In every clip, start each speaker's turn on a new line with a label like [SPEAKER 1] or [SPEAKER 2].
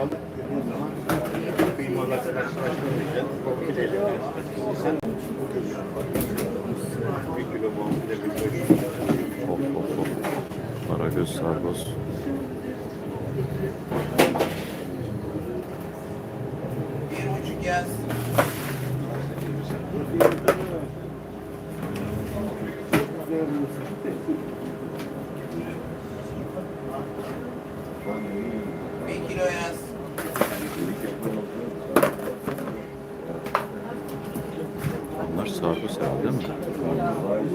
[SPEAKER 1] balık dediğin zaman kıymalar karşılaştırırken fileyle sen bir kilo bonfile bir beş
[SPEAKER 2] Hop hop hop. Karagöz, sargoz.
[SPEAKER 3] Bir buçuk yaz. Bir kilo yaz.
[SPEAKER 2] Bunlar sargoz herhalde değil mi?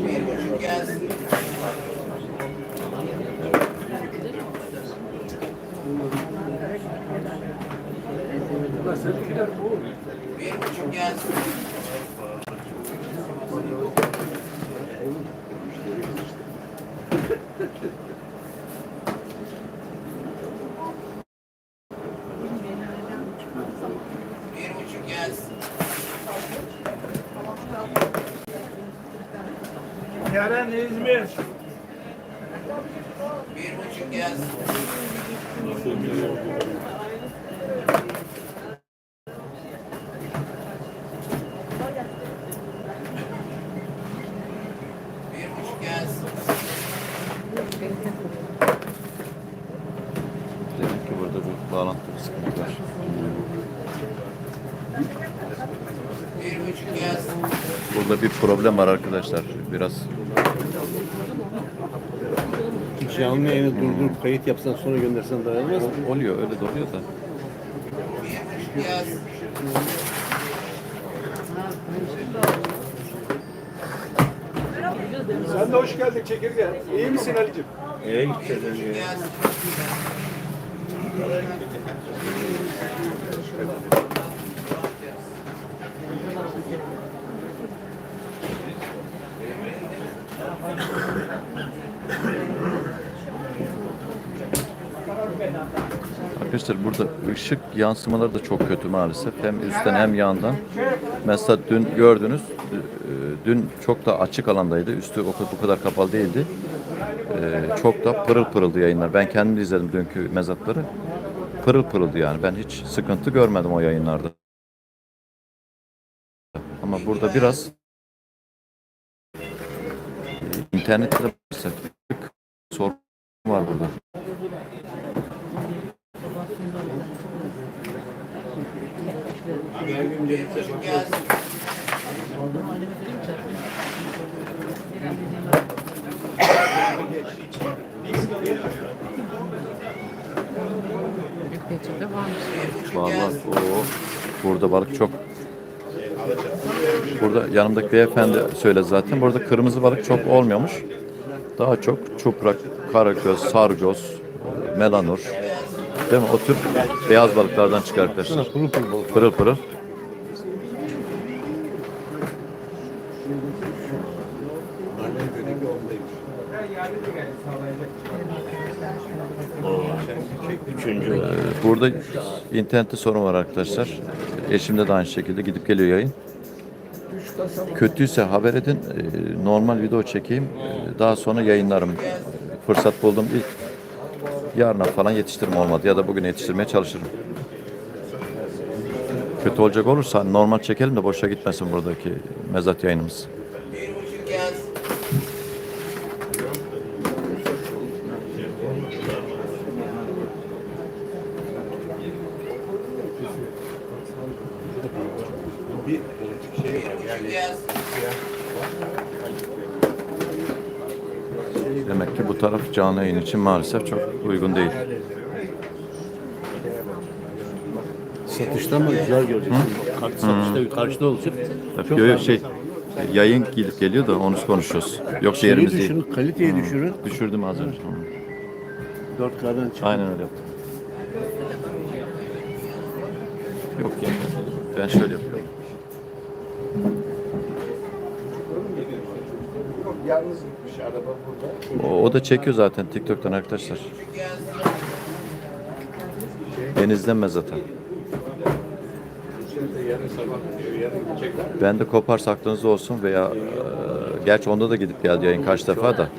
[SPEAKER 3] Bir buçuk yaz. Bir buçuk yaz. Bir buçuk yaz.
[SPEAKER 4] Yaren İzmir.
[SPEAKER 3] Bir buçuk yaz.
[SPEAKER 2] Demek ki burada bir bağlantı bir sıkıntı var.
[SPEAKER 3] Bir buçuk yaz.
[SPEAKER 2] Burada bir problem var arkadaşlar. Biraz
[SPEAKER 1] Canlı yayını durdurup kayıt yapsan sonra göndersen dayanmaz mı?
[SPEAKER 2] oluyor, öyle de oluyor da.
[SPEAKER 4] Sen de hoş geldin çekirge. İyi misin Ali'cim?
[SPEAKER 1] Neye gideceğiz
[SPEAKER 3] yaz.
[SPEAKER 2] Arkadaşlar burada ışık yansımaları da çok kötü maalesef. Hem üstten hem yandan. Mesela dün gördünüz, e, dün çok da açık alandaydı. Üstü o kadar, kapalı değildi. E, Çok da pırıl pırıldı yayınlar. Ben kendim izledim dünkü mezatları. Pırıl pırıldı yani. Ben hiç sıkıntı görmedim o yayınlarda. Ama burada biraz e, internette de sorun var burada.
[SPEAKER 3] Bir buçuk yaz.
[SPEAKER 5] Peçete varmış.
[SPEAKER 2] Vallahi o burada balık çok. Burada yanımdaki beyefendi söyledi zaten. Burada kırmızı balık çok olmuyormuş. Daha çok çuprak, karagöz, sargoz, melanur. Değil mi? O tür beyaz balıklardan çıkar arkadaşlar.
[SPEAKER 1] Pırıl pırıl balık.
[SPEAKER 2] Pırıl pırıl.
[SPEAKER 1] Üçüncü.
[SPEAKER 2] Ee, Burada internette sorun var arkadaşlar. Eşimde de aynı şekilde gidip geliyor yayın. Kötüyse haber edin. Ee, Normal video çekeyim. Ee, Daha sonra yayınlarım. Fırsat buldum ilk yarına falan yetiştirme olmadı ya da bugün yetiştirmeye çalışırım. Kötü olacak olursa normal çekelim de boşa gitmesin buradaki mezat yayınımız. Demek ki bu taraf canlı yayın için maalesef çok uygun değil.
[SPEAKER 1] Satışta mı güzel göreceksin. Kart satışta karşıda olacak.
[SPEAKER 2] Yok yok şey yayın gidip geliyor da onu konuşuyoruz. Yoksa yerimiz değil.
[SPEAKER 1] düşürün, kaliteyi düşürün.
[SPEAKER 2] Düşürdüm az önce.
[SPEAKER 1] 4K'dan çıkın.
[SPEAKER 2] Aynen öyle yaptım. Yok ya. Ben şöyle yapıyorum.
[SPEAKER 4] Yalnız gitmiş araba burada.
[SPEAKER 2] O, o da çekiyor zaten TikTok'tan arkadaşlar. Ben de koparsa aklınızda olsun veya e, gerçi onda da gidip geldi yayın kaç defa da.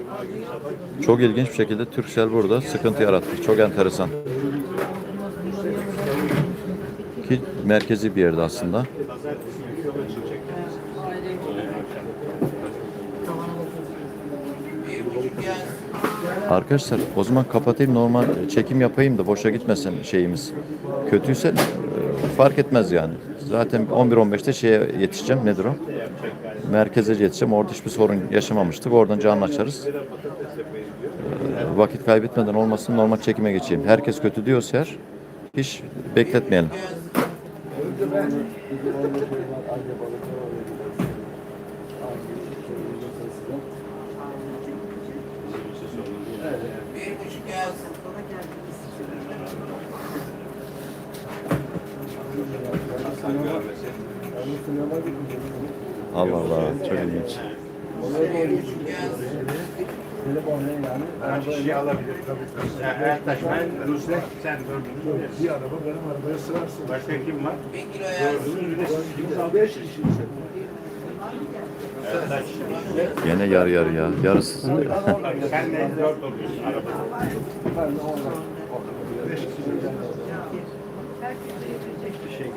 [SPEAKER 2] Çok ilginç bir şekilde Türksel burada sıkıntı yarattı. Çok enteresan. Ki merkezi bir yerde aslında. Arkadaşlar o zaman kapatayım normal çekim yapayım da boşa gitmesin şeyimiz. Kötüyse e, fark etmez yani. Zaten 11-15'te şeye yetişeceğim. Nedir o? Merkeze yetişeceğim. Orada hiçbir sorun yaşamamıştık. Oradan canlı açarız. E, Vakit kaybetmeden olmasın normal çekime geçeyim. Herkes kötü diyorsa eğer hiç bekletmeyelim. Allah Allah çok ilginç.
[SPEAKER 3] Yaz.
[SPEAKER 4] Kişi alabilir. Ertaş ben Nusret sen dördünüz. Bir araba benim arabaya sığarsın. Başka kim var? Dördünüz bir de siz beş kişiyiz. Ertaş.
[SPEAKER 2] Gene yarı yarı ya. Yarısı.
[SPEAKER 4] Sen de dört oluyorsun arabada. Beş kişi. Bir şey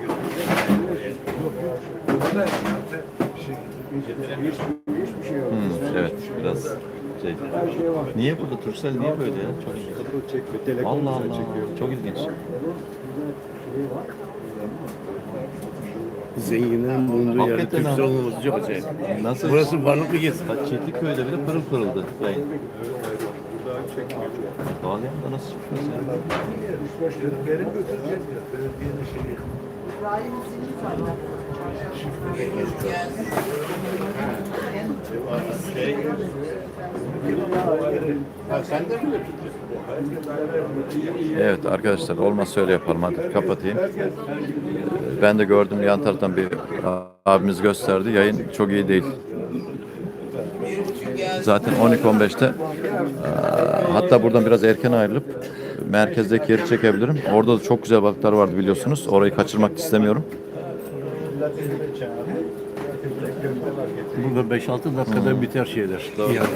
[SPEAKER 4] görüyoruz. Hiçbir şey yok.
[SPEAKER 2] Hmm, evet biraz şey. Niye burada Tursel niye böyle ya? Çok ilginç. Allah Allah. Çok ilginç.
[SPEAKER 1] Zenginlerin bulunduğu yerde
[SPEAKER 2] Hakikaten
[SPEAKER 1] Türkçe
[SPEAKER 2] ha.
[SPEAKER 1] olmaması çok acayip.
[SPEAKER 2] Nasıl?
[SPEAKER 1] Burası varlıklı gez.
[SPEAKER 2] Bak Çetiköy'de bile pırıl pırıldı yayın. Bağlayan nasıl çıkmaz ya?
[SPEAKER 4] Verin götüreceğiz ya. Belediyenin şeyi.
[SPEAKER 2] Evet arkadaşlar olmazsa öyle yapalım hadi kapatayım. Ben de gördüm yan taraftan bir abimiz gösterdi. Yayın çok iyi değil. Zaten 12-15'te eee, hatta buradan biraz erken ayrılıp merkezdeki yeri çekebilirim. Orada da çok güzel balıklar vardı biliyorsunuz. Orayı kaçırmak istemiyorum.
[SPEAKER 1] Burada 5-6 dakikada biter şeyler. Yani.